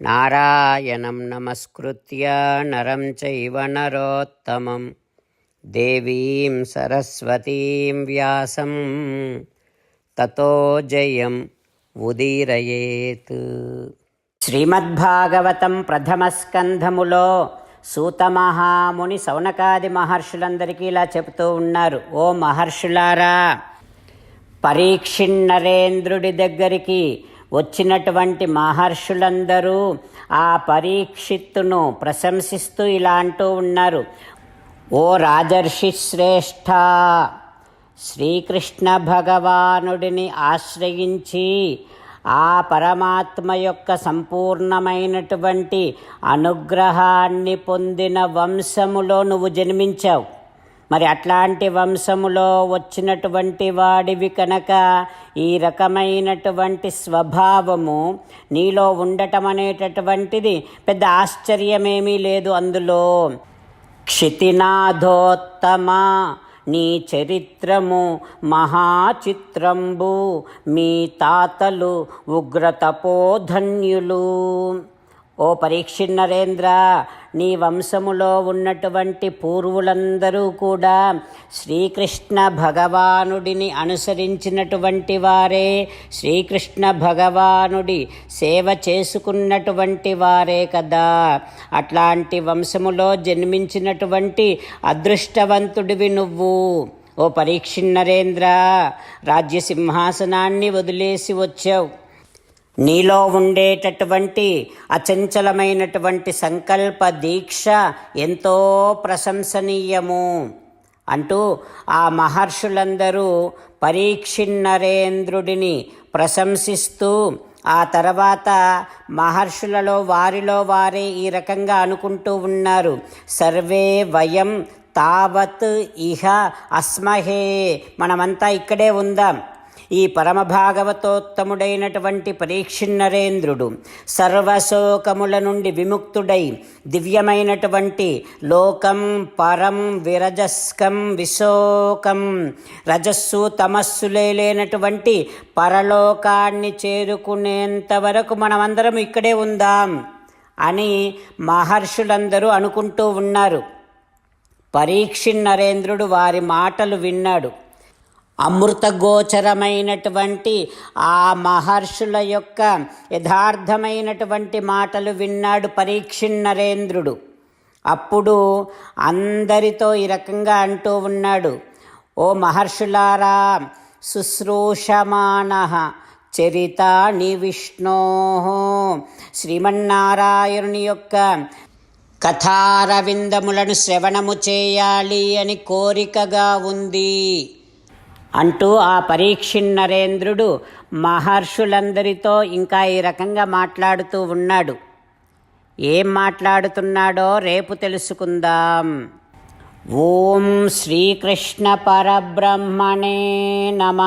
నారాయణం నమస్కృత్య నరం చైవ నరోత్తమం దేవీం సరస్వతీం వ్యాసం తతో జయం ఉదీరయేత్ శ్రీమద్భాగవతం ప్రథమస్కంధములో సూతమహాముని సౌనకాది మహర్షులందరికీ ఇలా చెబుతూ ఉన్నారు ఓ మహర్షులారా పరీక్షిన్నరేంద్రుడి దగ్గరికి వచ్చినటువంటి మహర్షులందరూ ఆ పరీక్షిత్తును ప్రశంసిస్తూ ఇలా అంటూ ఉన్నారు. ఓ రాజర్షి శ్రేష్ఠ శ్రీకృష్ణ భగవానుడిని ఆశ్రయించి ఆ పరమాత్మ యొక్క సంపూర్ణమైనటువంటి అనుగ్రహాన్ని పొందిన వంశములో నువ్వు జన్మించావు. మరి అట్లాంటి వంశములో వచ్చినటువంటి వాడివి కనుక ఈ రకమైనటువంటి స్వభావము నీలో ఉండటం అనేటటువంటిది పెద్ద ఆశ్చర్యమేమీ లేదు అందులో. క్షితినాథోత్తమ నీ చరిత్రము మహాచిత్రంబు మీ తాతలు ఉగ్రతపోధన్యులు. ఓ పరీక్షిన్నరేంద్ర నరేంద్ర నీ వంశములో ఉన్నటువంటి పూర్వులందరూ కూడా శ్రీకృష్ణ భగవానుడిని అనుసరించినటువంటి వారే శ్రీకృష్ణ భగవానుడి సేవ చేసుకున్నటువంటి వారే కదా. అట్లాంటి వంశములో జన్మించినటువంటి అదృష్టవంతుడివి నువ్వు. ఓ పరీక్షిన్నరేంద్ర నరేంద్ర రాజ్య సింహాసనాన్ని వదిలేసి వచ్చావు. నీలో ఉండేటటువంటి అచంచలమైనటువంటి సంకల్ప దీక్ష ఎంతో ప్రశంసనీయము అంటూ ఆ మహర్షులందరూ పరీక్షిన్నరేంద్రుడిని ప్రశంసిస్తూ ఆ తర్వాత మహర్షులలో వారిలో వారే ఈ రకంగా అనుకుంటూ ఉన్నారు. సర్వే వయం తావత్ ఇహ అస్మహే. మనమంతా ఇక్కడే ఉందాం. ఈ పరమభాగవతోత్తముడైనటువంటి పరీక్షిన్నరేంద్రుడు సర్వశోకముల నుండి విముక్తుడై దివ్యమైనటువంటి లోకం పరం విరజస్కం విశోకం రజస్సు తమస్సులే లేనటువంటి పరలోకాన్ని చేరుకునేంత వరకు మనమందరం ఇక్కడే ఉందాం అని మహర్షులందరూ అనుకుంటూ ఉన్నారు. పరీక్షిన్నరేంద్రుడు వారి మాటలు విన్నాడు. అమృతగోచరమైనటువంటి ఆ మహర్షుల యొక్క యథార్థమైనటువంటి మాటలు విన్నాడు పరీక్షిన్నరేంద్రుడు అప్పుడు అందరితో ఈ రకంగా అంటూ ఉన్నాడు. ఓ మహర్షులారా శుశ్రూషమాణ చరితాణి విష్ణో శ్రీమన్నారాయణుని యొక్క కథారవిందములను శ్రవణము చేయాలి అని కోరికగా ఉంది. అంటూ ఆ పరీక్షిన్నరేంద్రుడు మహర్షులందరితో ఇంకా ఈ రకంగా మాట్లాడుతూ ఉన్నాడు. ఏం మాట్లాడుతున్నాడో రేపు తెలుసుకుందాం. ఓం శ్రీకృష్ణ పరబ్రహ్మణే నమ.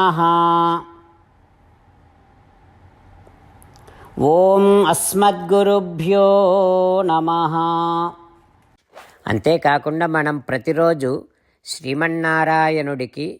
ఓం అస్మద్గురుభ్యో నమ. అంతేకాకుండా మనం ప్రతిరోజు శ్రీమన్నారాయణుడికి